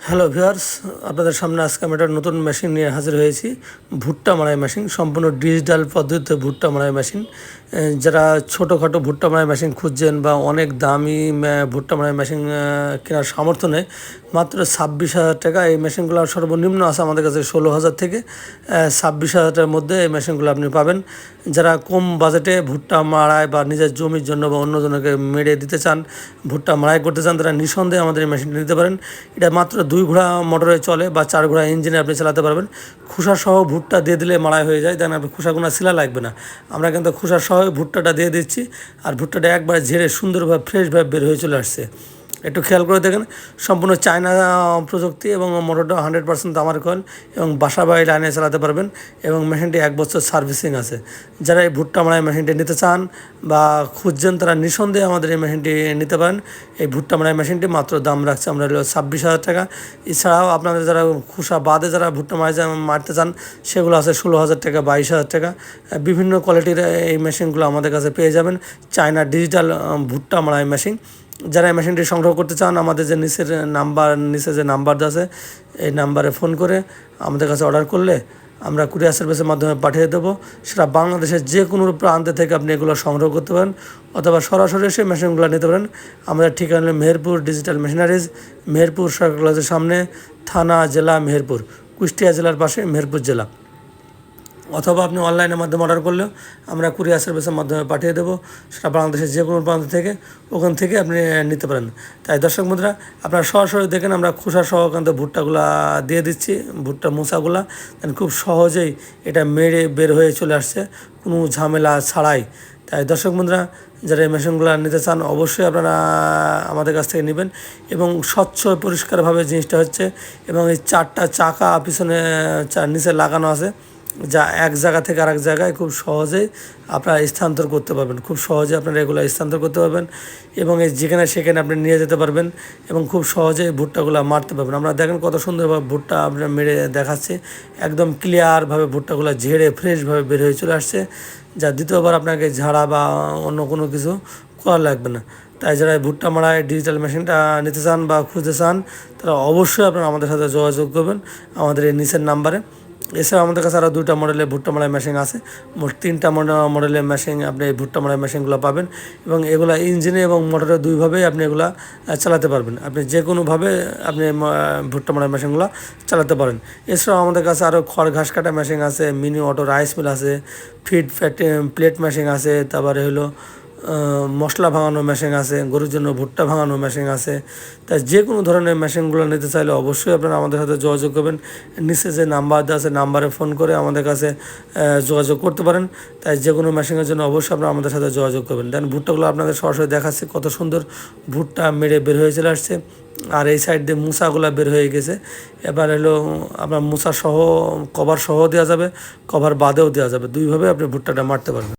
Hello viewers আপনাদের সামনে আজকে আমি একটা নতুন মেশিন নিয়ে হাজির হয়েছি। ভুট্টা মারাই মেশিন সম্পূর্ণ ডিজিটাল পদ্ধতিতে ভুট্টা মারাই মেশিন যারা ছোটোখাটো ভুট্টা মারাই মেশিন খুঁজছেন বা অনেক দামি ভুট্টা মারাই মেশিন কেনার সামর্থ্য নেই, মাত্র ছাব্বিশ হাজার টাকা এই মেশিনগুলো সর্বনিম্ন আছে আমাদের কাছে ষোলো হাজার থেকে ছাব্বিশ হাজারের মধ্যে এই মেশিনগুলো আপনি পাবেন। যারা কম বাজেটে ভুট্টা মারাই বা নিজের জমির জন্য বা অন্যজনকে মেরে দিতে চান, ভুট্টা মারাই করতে চান, তারা নিঃসন্দেহে আমাদের এই মেশিনটা নিতে পারেন। এটা মাত্র দুই ঘোড়া মোটরে চলে বা চার ঘোড়া ইঞ্জিনে আপনি চালাতে পারবেন। খুসা সহ ভুট্টা দিয়ে দিলে মাড়াই হয়ে যায় দেন আপনি খুসাগুলো শিলা লাগবে না। আমরা কিন্তু খোসা সহ ভুট্টাটা দিয়ে দিচ্ছি, আর ভুট্টাটা একবার ঝেড়ে সুন্দরভাবে ফ্রেশভাবে বের হয়ে চলে আসছে। একটু খেয়াল করে দেখেন, সম্পূর্ণ চায়না প্রযুক্তি এবং মোটরটা হান্ড্রেড পার্সেন্ট তামার কয়েল এবং বাসা বাড়ি লাইনে চালাতে পারবেন এবং মেশিনটি এক বছর সার্ভিসিং আছে। যারা এই ভুট্টা মারাই মেশিনটি নিতে চান বা খুঁজছেন, তারা নিঃসন্দেহে আমাদের এই মেশিনটি নিতে পারেন। এই ভুট্টা মারাই মেশিনটি মাত্র দাম রাখছে আমরা ছাব্বিশ হাজার টাকা। এছাড়াও আপনাদের যারা খুশা বাদে যারা ভুট্টা মারাই মারতে চান, সেগুলো আছে ষোলো হাজার টাকা, বাইশ হাজার টাকা। বিভিন্ন কোয়ালিটির এই মেশিনগুলো আমাদের কাছে পেয়ে যাবেন। চায়না ডিজিটাল ভুট্টা মারাই মেশিন যারা এই মেশিনটি সংগ্রহ করতে চান, আমাদের যে নিচের নাম্বার নিচে যে নাম্বার আছে, এই নাম্বারে ফোন করে আমাদের কাছে অর্ডার করলে আমরা কুরিয়ার সার্ভিসের মাধ্যমে পাঠিয়ে দেবো। সেটা বাংলাদেশের যে কোনো প্রান্তে থেকে আপনি এগুলো সংগ্রহ করতে পারেন, অথবা সরাসরি এসে মেশিনগুলো নিতে পারেন। আমাদের ঠিকানা মেহেরপুর ডিজিটাল মেশিনারিজ মেহেরপুর সরকার কলেজের সামনে, থানা, জেলা, মেহেরপুর, কুষ্টিয়া জেলার পাশে মেহেরপুর জেলা। অথবা আপনি অনলাইনের মাধ্যমে অর্ডার করলেও আমরা কুরিয়ার সার্ভিসের মাধ্যমে পাঠিয়ে দেবো। সেটা বাংলাদেশের যে কোনো প্রান্ত থেকে, ওখান থেকে আপনি নিতে পারেন। তাই দর্শক বন্ধুরা, আপনারা সরাসরি দেখেন আমরা খোসা সহ কিন্তু ভুট্টাগুলা দিয়ে দিচ্ছি, ভুট্টা মোচাগুলা খুব সহজেই এটা মেরে বের হয়ে চলে আসছে, কোনো ঝামেলা ছাড়াই। তাই দর্শক বন্ধুরা, যারা এই মেশিনগুলো নিতে চান, অবশ্যই আপনারা আমাদের কাছ থেকে নেবেন এবং স্বচ্ছ পরিষ্কারভাবে জিনিসটা হচ্ছে, এবং এই চারটা চাকা পিছনে নিচে লাগানো আছে। যা এক জায়গা থেকে আরেক জায়গায় খুব সহজেই আপনারা স্থানান্তর করতে পারবেন। খুব সহজে আপনারা এগুলো স্থানান্তর করতে পারবেন এবং এই যেখানে সেখানে আপনি নিয়ে যেতে পারবেন এবং খুব সহজেই ভুট্টাগুলো মারতে পারবেন। আমরা দেখেন কত সুন্দরভাবে ভুট্টা আপনার মেরে দেখাচ্ছে। একদম ক্লিয়ারভাবে ভুট্টাগুলো ঝেড়ে ফ্রেশভাবে বের হয়ে চলে আসছে। যা দ্বিতীয়বার আপনাকে ঝাড়া বা অন্য কোনো কিছু করা লাগবে না। তাই যারা ভুট্টা মারায় ডিজিটাল মেশিনটা নিতে চান বা খুঁজতে চান, তারা অবশ্যই আপনারা আমাদের সাথে যোগাযোগ করবেন। আমাদের এই নিচের নাম্বারে এছাড়া আমাদের কাছে আরও দুইটা মডেলের ভুট্টা মারাই মেশিন আছে। মোট তিনটা মডেলের মেশিন আপনি এই ভুট্টা মারাই মেশিনগুলো পাবেন এবং এগুলো ইঞ্জিনে এবং মোটরে দুইভাবেই আপনি এগুলা চালাতে পারবেন। আপনি যে কোনোভাবে আপনি ভুট্টা মারাই মেশিনগুলো চালাতে পারেন। এছাড়াও আমাদের কাছে আরও খড় ঘাস কাটা মেশিন আছে মিনি অটো রাইস মিল আছে ফিড প্লেট মেশিন আছে, তারপরে হলো মশলা ভাঙানো মেশিন আছে, গরুর জন্য ভুট্টা ভাঙানো মেশিন আছে। তাই যে কোনো ধরনের মেশিনগুলো নিতে চাইলে অবশ্যই আপনারা আমাদের সাথে যোগাযোগ করবেন। নিচে যে নাম্বার দেওয়া আছে নাম্বারে ফোন করে আমাদের কাছে যোগাযোগ করতে পারেন। তাই যে কোনো মেশিনের জন্য অবশ্যই আপনারা আমাদের সাথে যোগাযোগ করবেন। দেন ভুট্টাগুলো আপনাদের সরাসরি দেখাচ্ছে, কত সুন্দর ভুট্টা মেরে বের হয়ে চলে আসছে। আর এই সাইড দিয়ে মুসাগুলো বের হয়ে গেছে। এবার হলো আপনার মুসা সহ কভার সহ দেওয়া যাবে কভার বাদেও দেওয়া যাবে। দুইভাবে আপনি ভুট্টাটা মারতে পারবেন।